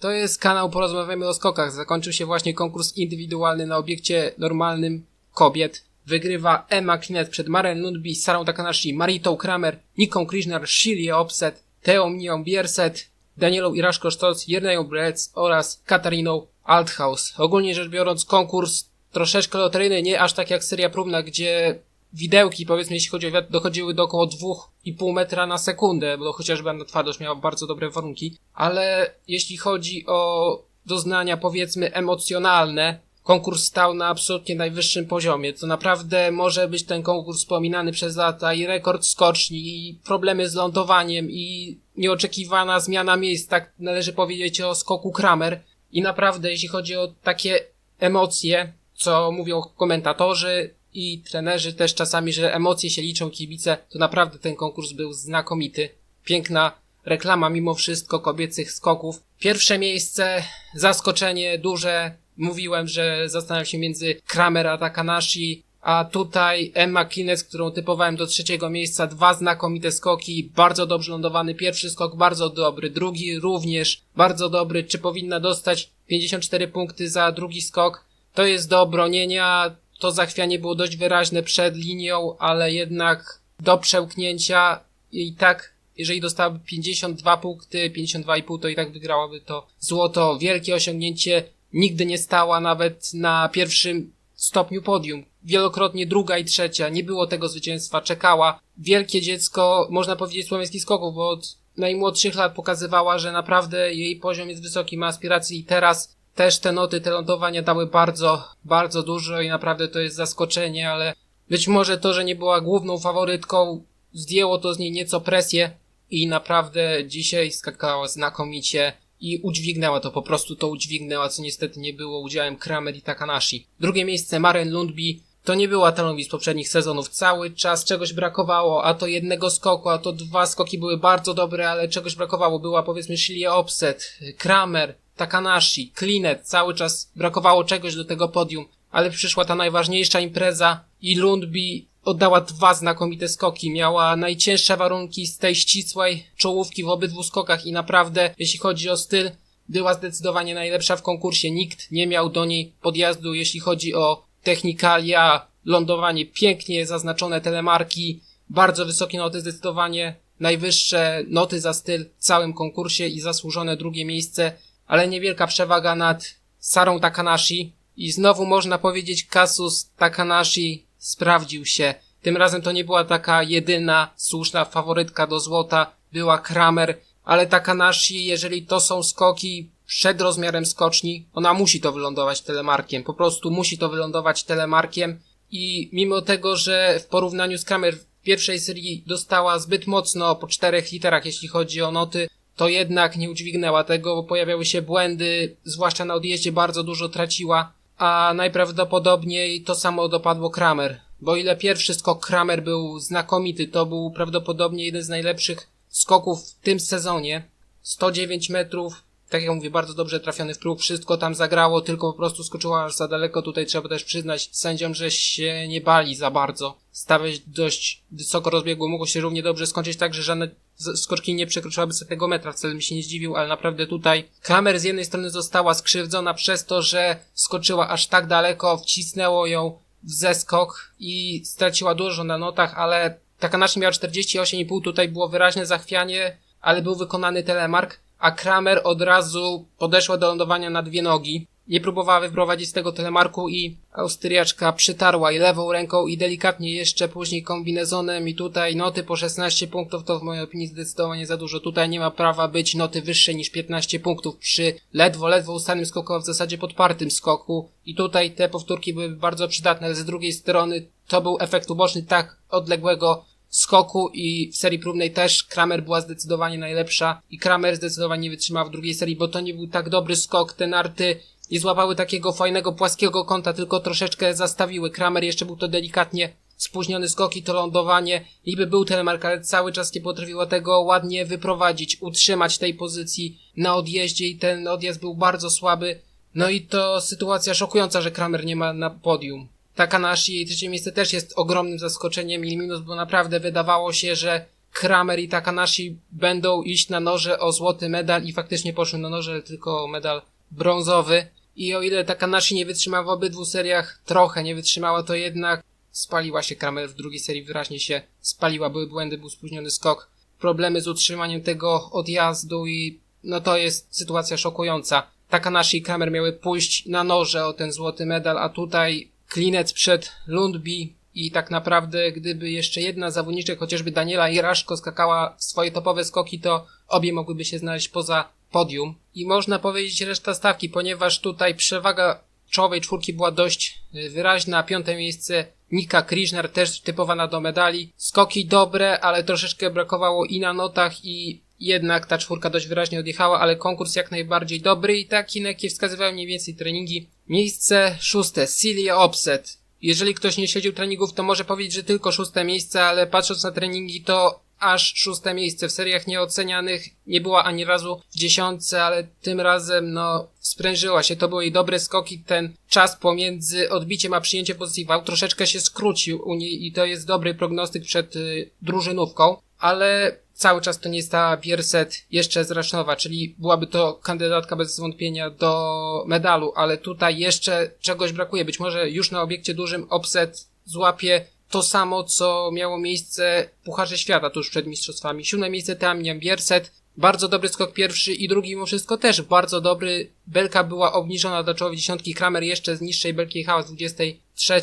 To jest kanał Porozmawiamy o skokach. Zakończył się właśnie konkurs indywidualny na obiekcie normalnym kobiet. Wygrywa Emma Klinet przed Maren Lundby, Sarą Takanashi, Maritą Kramer, Niką Krishnar, Shirley Opset, Teą Mią Bierset, Danielą Iraszko Sztoc, Jerneją Brec oraz Katariną Althaus. Ogólnie rzecz biorąc konkurs troszeczkę loteryjny, nie aż tak jak seria próbna, gdzie widełki, powiedzmy, jeśli chodzi o wiatr, dochodziły do około 2,5 metra na sekundę, bo chociażby na twardość miała bardzo dobre warunki, ale jeśli chodzi o doznania, powiedzmy, emocjonalne, konkurs stał na absolutnie najwyższym poziomie. To naprawdę może być ten konkurs wspominany przez lata i rekord skoczni, i problemy z lądowaniem, i nieoczekiwana zmiana miejsc, tak należy powiedzieć o skoku Kramer. I naprawdę, jeśli chodzi o takie emocje, co mówią komentatorzy i trenerzy też czasami, że emocje się liczą, kibice, to naprawdę ten konkurs był znakomity. Piękna reklama mimo wszystko kobiecych skoków. Pierwsze miejsce, zaskoczenie duże. Mówiłem, że zastanawiam się między Kramer a Takanashi, a tutaj Emma Kines, którą typowałem do trzeciego miejsca, dwa znakomite skoki, bardzo dobrze lądowany pierwszy skok, bardzo dobry, drugi również bardzo dobry. Czy powinna dostać 54 punkty za drugi skok? To jest do obronienia. To zachwianie było dość wyraźne przed linią, ale jednak do przełknięcia i tak, jeżeli dostałaby 52 punkty, 52,5 to i tak wygrałaby to złoto. Wielkie osiągnięcie. Nigdy nie stała nawet na pierwszym stopniu podium. Wielokrotnie druga i trzecia. Nie było tego zwycięstwa. Czekała. Wielkie dziecko, można powiedzieć, słowiańskich skoków, bo od najmłodszych lat pokazywała, że naprawdę jej poziom jest wysoki, ma aspiracje i teraz też te noty, te lądowania dały bardzo, bardzo dużo i naprawdę to jest zaskoczenie, ale być może to, że nie była główną faworytką, zdjęło to z niej nieco presję i naprawdę dzisiaj skakała znakomicie i udźwignęła to, po prostu to udźwignęła, co niestety nie było udziałem Kramer i Takanashi. Drugie miejsce Maren Lundby, to nie była Tanowi z poprzednich sezonów. Cały czas czegoś brakowało, a to jednego skoku, a to dwa skoki były bardzo dobre, ale czegoś brakowało. Była powiedzmy Shilia Opset, Kramer, Takanashi, Klinet, cały czas brakowało czegoś do tego podium, ale przyszła ta najważniejsza impreza i Lundby oddała dwa znakomite skoki. Miała najcięższe warunki z tej ścisłej czołówki w obydwu skokach i naprawdę, jeśli chodzi o styl, była zdecydowanie najlepsza w konkursie. Nikt nie miał do niej podjazdu, jeśli chodzi o technikalia, lądowanie, pięknie zaznaczone telemarki, bardzo wysokie noty, zdecydowanie najwyższe noty za styl w całym konkursie i zasłużone drugie miejsce ale niewielka przewaga nad Sarą Takanashi. I znowu można powiedzieć Kasus Takanashi sprawdził się. Tym razem to nie była taka jedyna słuszna faworytka do złota, była Kramer, ale Takanashi, jeżeli to są skoki przed rozmiarem skoczni, ona musi to wylądować telemarkiem, po prostu musi to wylądować telemarkiem. I mimo tego, że w porównaniu z Kramer w pierwszej serii dostała zbyt mocno po czterech literach, jeśli chodzi o noty, to jednak nie udźwignęła tego, bo pojawiały się błędy, zwłaszcza na odjeździe bardzo dużo traciła, a najprawdopodobniej to samo dopadło Kramer. Bo ile pierwszy skok Kramer był znakomity, to był prawdopodobnie jeden z najlepszych skoków w tym sezonie. 109 metrów, tak jak mówię, bardzo dobrze trafiony w próg, wszystko tam zagrało, tylko po prostu skoczyła aż za daleko. Tutaj trzeba też przyznać sędziom, że się nie bali za bardzo. Stawiać dość wysoko rozbiegło, mogło się równie dobrze skończyć tak, że żadne skoczki nie przekroczyłaby setnego metra, wcale mi się nie zdziwił, ale naprawdę tutaj Kramer z jednej strony została skrzywdzona przez to, że skoczyła aż tak daleko, wcisnęło ją w zeskok i straciła dużo na notach, ale Takanashi miała 48,5, tutaj było wyraźne zachwianie, ale był wykonany telemark a Kramer od razu podeszła do lądowania na dwie nogi. Nie próbowała wyprowadzić z tego telemarku i Austriaczka przytarła i lewą ręką i delikatnie jeszcze później kombinezonem i tutaj noty po 16 punktów to w mojej opinii zdecydowanie za dużo. Tutaj nie ma prawa być noty wyższe niż 15 punktów przy ledwo, ledwo ustanym skoku, a w zasadzie podpartym skoku i tutaj te powtórki były bardzo przydatne, ale z drugiej strony to był efekt uboczny tak odległego skoku i w serii próbnej też Kramer była zdecydowanie najlepsza i Kramer zdecydowanie nie wytrzymała w drugiej serii, bo to nie był tak dobry skok. Te narty nie złapały takiego fajnego płaskiego kąta, tylko troszeczkę zastawiły. Kramer jeszcze był to delikatnie spóźniony skok i to lądowanie. Niby był telemark, ale cały czas nie potrafiła tego ładnie wyprowadzić, utrzymać tej pozycji na odjeździe i ten odjazd był bardzo słaby. No i to sytuacja szokująca, że Kramer nie ma na podium. Takanashi jej trzecie miejsce też jest ogromnym zaskoczeniem i minus, bo naprawdę wydawało się, że Kramer i Takanashi będą iść na noże o złoty medal i faktycznie poszły na noże, tylko medal brązowy. I o ile Takanashi nie wytrzymała w obydwu seriach, trochę nie wytrzymała, to jednak spaliła się Kramer w drugiej serii, wyraźnie się spaliła, były błędy, był spóźniony skok, problemy z utrzymaniem tego odjazdu i no to jest sytuacja szokująca. Takanashi i Kramer miały pójść na noże o ten złoty medal, a tutaj klinec przed Lundby i tak naprawdę gdyby jeszcze jedna zawodniczek, chociażby Daniela Iraszko skakała swoje topowe skoki, to obie mogłyby się znaleźć poza podium. I można powiedzieć reszta stawki, ponieważ tutaj przewaga czołowej czwórki była dość y, wyraźna. Piąte miejsce Nika Krishnar też typowana do medali. Skoki dobre, ale troszeczkę brakowało i na notach i jednak ta czwórka dość wyraźnie odjechała, ale konkurs jak najbardziej dobry i taki, na jaki wskazywały mniej więcej treningi. Miejsce szóste, Celia Opset. Jeżeli ktoś nie śledził treningów, to może powiedzieć, że tylko szóste miejsce, ale patrząc na treningi, to aż szóste miejsce w seriach nieocenianych. Nie była ani razu w dziesiątce, ale tym razem, no, sprężyła się. To były jej dobre skoki. Ten czas pomiędzy odbiciem a przyjęciem pozycji wał troszeczkę się skrócił u niej i to jest dobry prognostyk przed y, drużynówką, ale cały czas to nie jest ta Bierset jeszcze z Rasznowa, czyli byłaby to kandydatka bez wątpienia do medalu, ale tutaj jeszcze czegoś brakuje. Być może już na obiekcie dużym Opset złapie to samo, co miało miejsce w Pucharze Świata tuż przed mistrzostwami. Siódme miejsce Tamian Bierset, bardzo dobry skok pierwszy i drugi mimo wszystko też bardzo dobry. Belka była obniżona do czołowej dziesiątki, Kramer jeszcze z niższej belki jechała z 23.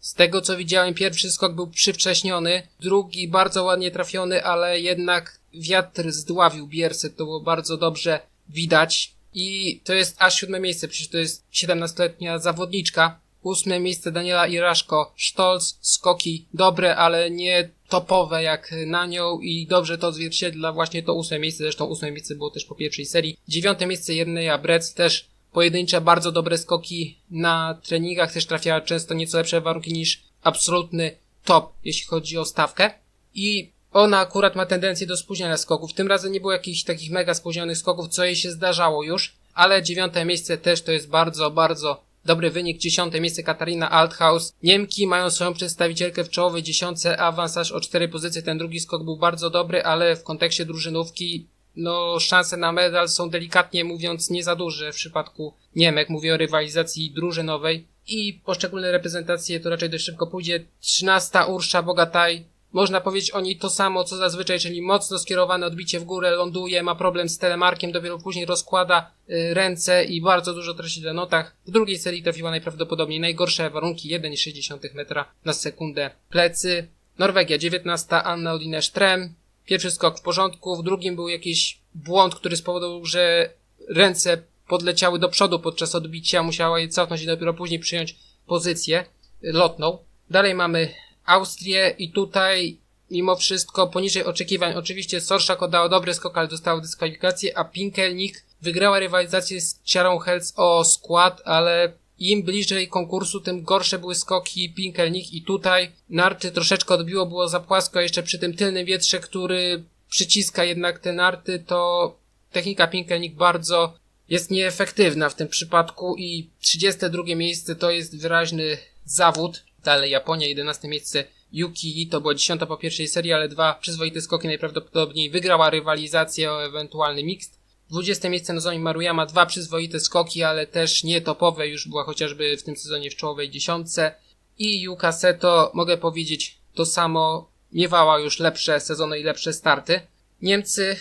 Z tego co widziałem, pierwszy skok był przywcześniony, drugi bardzo ładnie trafiony, ale jednak wiatr zdławił Bierset, to było bardzo dobrze widać. I to jest aż siódme miejsce, przecież to jest 17-letnia zawodniczka. Ósme miejsce Daniela Iraszko, Stolz, skoki dobre, ale nie topowe jak na nią i dobrze to odzwierciedla właśnie to ósme miejsce, zresztą ósme miejsce było też po pierwszej serii. Dziewiąte miejsce Jerneja Brec, też pojedyncze, bardzo dobre skoki na treningach, też trafiała często nieco lepsze warunki niż absolutny top, jeśli chodzi o stawkę. I ona akurat ma tendencję do spóźniania skoków. Tym razem nie było jakichś takich mega spóźnionych skoków, co jej się zdarzało już, ale dziewiąte miejsce też to jest bardzo, bardzo dobry wynik. Dziesiąte miejsce Katarina Althaus. Niemki mają swoją przedstawicielkę w czołowej dziesiątce, awans aż o cztery pozycje. Ten drugi skok był bardzo dobry, ale w kontekście drużynówki no szanse na medal są delikatnie mówiąc nie za duże w przypadku Niemek. Mówię o rywalizacji drużynowej i poszczególne reprezentacje to raczej dość szybko pójdzie. Trzynasta Ursza Bogataj. Można powiedzieć o niej to samo, co zazwyczaj, czyli mocno skierowane odbicie w górę, ląduje, ma problem z telemarkiem, dopiero później rozkłada y, ręce i bardzo dużo traci na notach. W drugiej serii trafiła najprawdopodobniej najgorsze warunki 1,6 metra na sekundę. Plecy. Norwegia 19, Anna Odine Strem. Pierwszy skok w porządku, w drugim był jakiś błąd, który spowodował, że ręce podleciały do przodu podczas odbicia, musiała je cofnąć i dopiero później przyjąć pozycję lotną. Dalej mamy Austrię i tutaj mimo wszystko poniżej oczekiwań. Oczywiście Sorszak oddała dobry skok, ale dostała dyskwalifikację, a Pinkelnik wygrała rywalizację z Ciarą Helc o skład, ale im bliżej konkursu, tym gorsze były skoki Pinkelnik i tutaj narty troszeczkę odbiło, było za płasko, jeszcze przy tym tylnym wietrze, który przyciska jednak te narty, to technika Pinkelnik bardzo jest nieefektywna w tym przypadku i 32 miejsce to jest wyraźny zawód. Dalej Japonia, 11 miejsce Yuki to była 10 po pierwszej serii, ale dwa przyzwoite skoki najprawdopodobniej wygrała rywalizację o ewentualny mixed. 20 miejsce Nozomi Maruyama, dwa przyzwoite skoki, ale też nie topowe, już była chociażby w tym sezonie w czołowej dziesiątce. I Yuka Seto, mogę powiedzieć to samo, miewała już lepsze sezony i lepsze starty. Niemcy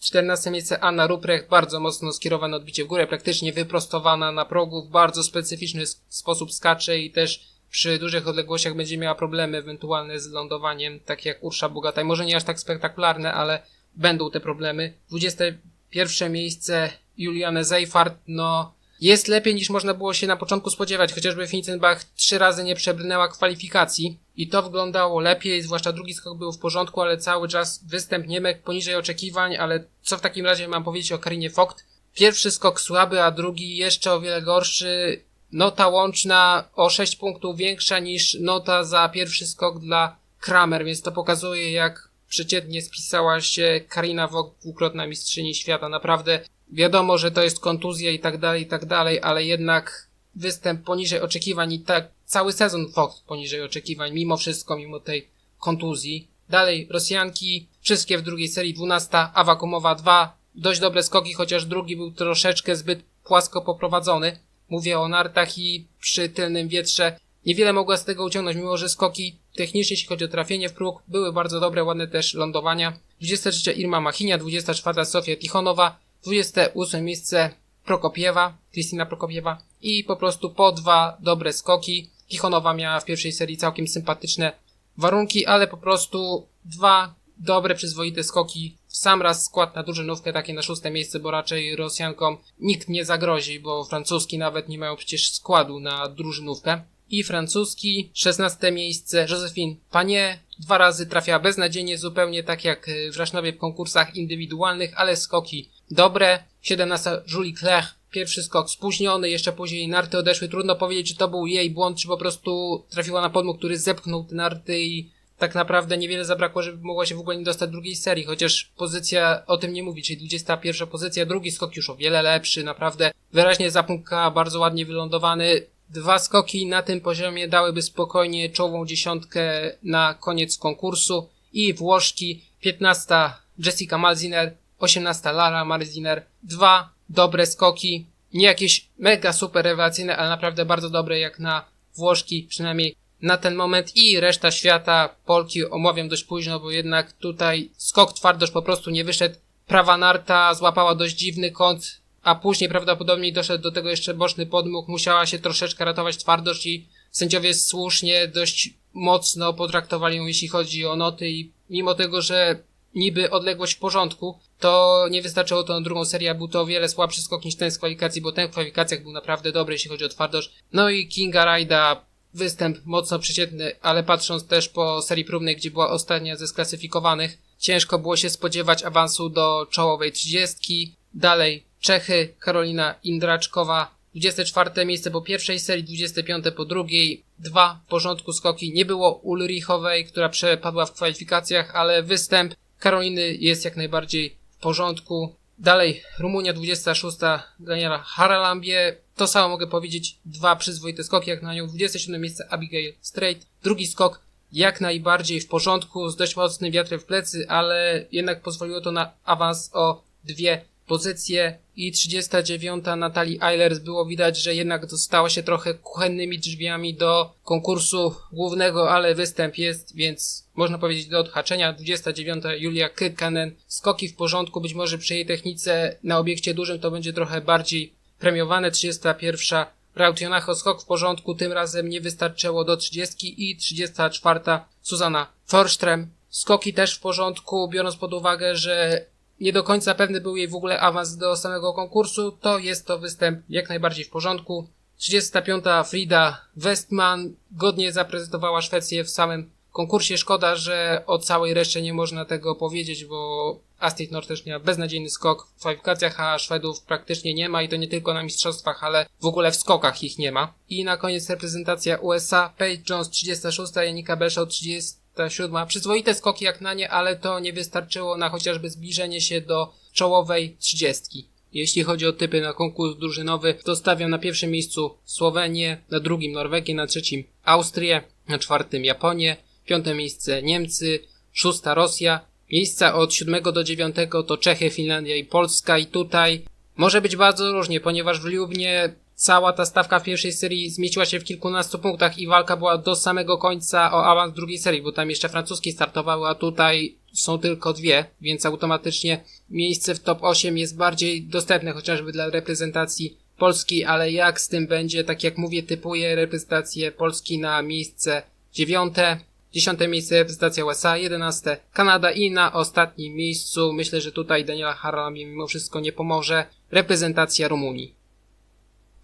14 miejsce Anna Ruprecht, bardzo mocno skierowane odbicie w górę, praktycznie wyprostowana na progu, w bardzo specyficzny sposób skacze i też przy dużych odległościach będzie miała problemy ewentualne z lądowaniem, tak jak Ursza Bogataj. Może nie aż tak spektakularne, ale będą te problemy. 21 miejsce Juliane Zeifart, no jest lepiej niż można było się na początku spodziewać, chociażby Finzenbach trzy razy nie przebrnęła kwalifikacji i to wyglądało lepiej, zwłaszcza drugi skok był w porządku, ale cały czas występ Niemek poniżej oczekiwań, ale co w takim razie mam powiedzieć o Karinie Vogt? Pierwszy skok słaby, a drugi jeszcze o wiele gorszy. Nota łączna o 6 punktów większa niż nota za pierwszy skok dla Kramer, więc to pokazuje jak przeciętnie spisała się Karina Vogt, dwukrotna mistrzyni świata. Naprawdę wiadomo, że to jest kontuzja i tak dalej, i tak dalej, ale jednak występ poniżej oczekiwań i tak cały sezon Fox poniżej oczekiwań, mimo wszystko, mimo tej kontuzji. Dalej Rosjanki, wszystkie w drugiej serii 12, Awakumowa 2, dość dobre skoki, chociaż drugi był troszeczkę zbyt płasko poprowadzony. Mówię o nartach i przy tylnym wietrze niewiele mogła z tego uciągnąć, mimo że skoki technicznie, jeśli chodzi o trafienie w próg, były bardzo dobre, ładne też lądowania. 23 Irma Machinia, 24 Sofia Tichonowa, 28 miejsce Prokopiewa, Kristina Prokopiewa i po prostu po dwa dobre skoki. Tichonowa miała w pierwszej serii całkiem sympatyczne warunki, ale po prostu dwa dobre, przyzwoite skoki. Sam raz skład na drużynówkę, takie na szóste miejsce, bo raczej Rosjankom nikt nie zagrozi, bo francuski nawet nie mają przecież składu na drużynówkę. I francuski, szesnaste miejsce, Josephine Panie, dwa razy trafia beznadziejnie, zupełnie tak jak w Rasznowie w konkursach indywidualnych, ale skoki dobre. 17 Julie Clerc, pierwszy skok spóźniony, jeszcze później narty odeszły. Trudno powiedzieć, czy to był jej błąd, czy po prostu trafiła na podmuch, który zepchnął te narty i tak naprawdę niewiele zabrakło, żeby mogła się w ogóle nie dostać drugiej serii, chociaż pozycja o tym nie mówi, czyli 21 pozycja, drugi skok już o wiele lepszy, naprawdę wyraźnie zapunkała, bardzo ładnie wylądowany. Dwa skoki na tym poziomie dałyby spokojnie czołową dziesiątkę na koniec konkursu i Włoszki 15 Jessica Malziner, 18 Lara Marziner, dwa dobre skoki, nie jakieś mega super rewelacyjne, ale naprawdę bardzo dobre jak na Włoszki, przynajmniej na ten moment i reszta świata, Polki omawiam dość późno, bo jednak tutaj skok twardość po prostu nie wyszedł. Prawa narta złapała dość dziwny kąt, a później prawdopodobnie doszedł do tego jeszcze boczny podmuch, musiała się troszeczkę ratować twardość i sędziowie słusznie dość mocno potraktowali ją jeśli chodzi o noty i mimo tego, że niby odległość w porządku, to nie wystarczyło to na drugą serię, był to o wiele słabszy skok niż ten z kwalifikacji, bo ten w kwalifikacjach był naprawdę dobry, jeśli chodzi o twardość. No i Kinga Rajda, występ mocno przeciętny, ale patrząc też po serii próbnej, gdzie była ostatnia ze sklasyfikowanych, ciężko było się spodziewać awansu do czołowej trzydziestki. Dalej Czechy, Karolina Indraczkowa, 24 miejsce po pierwszej serii, 25 po drugiej, dwa w porządku skoki. Nie było Ulrichowej, która przepadła w kwalifikacjach, ale występ Karoliny jest jak najbardziej w porządku. Dalej Rumunia 26, Daniela Haralambie. To samo mogę powiedzieć, dwa przyzwoite skoki jak na nią. 27 miejsce Abigail Strait. Drugi skok jak najbardziej w porządku, z dość mocnym wiatrem w plecy, ale jednak pozwoliło to na awans o dwie pozycje i 39 Natalii Eilers było widać, że jednak dostała się trochę kuchennymi drzwiami do konkursu głównego, ale występ jest, więc można powiedzieć do odhaczenia. 29 Julia Kytkanen, skoki w porządku, być może przy jej technice na obiekcie dużym to będzie trochę bardziej premiowane. 31 Rautionacho skok w porządku, tym razem nie wystarczyło do 30 i 34 Susanna Forström. Skoki też w porządku, biorąc pod uwagę, że nie do końca pewny był jej w ogóle awans do samego konkursu, to jest to występ jak najbardziej w porządku. 35. Frida Westman godnie zaprezentowała Szwecję w samym konkursie. Szkoda, że o całej reszcie nie można tego powiedzieć, bo Astrid Nord też miała beznadziejny skok w kwalifikacjach, a Szwedów praktycznie nie ma i to nie tylko na mistrzostwach, ale w ogóle w skokach ich nie ma. I na koniec reprezentacja USA, Paige Jones 36, Janika Beshaw 30, ta siódma. Przyzwoite skoki jak na nie, ale to nie wystarczyło na chociażby zbliżenie się do czołowej trzydziestki. Jeśli chodzi o typy na konkurs drużynowy, to stawiam na pierwszym miejscu Słowenię, na drugim Norwegię, na trzecim Austrię, na czwartym Japonię, piąte miejsce Niemcy, szósta Rosja, miejsca od siódmego do dziewiątego to Czechy, Finlandia i Polska i tutaj może być bardzo różnie, ponieważ w Liubnie cała ta stawka w pierwszej serii zmieściła się w kilkunastu punktach i walka była do samego końca o awans drugiej serii, bo tam jeszcze francuski startowały, a tutaj są tylko dwie, więc automatycznie miejsce w top 8 jest bardziej dostępne chociażby dla reprezentacji Polski, ale jak z tym będzie, tak jak mówię, typuję reprezentację Polski na miejsce dziewiąte, dziesiąte miejsce reprezentacja USA, jedenaste Kanada i na ostatnim miejscu myślę, że tutaj Daniela Harami mimo wszystko nie pomoże reprezentacja Rumunii.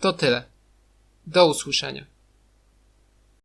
To tyle. Do usłyszenia.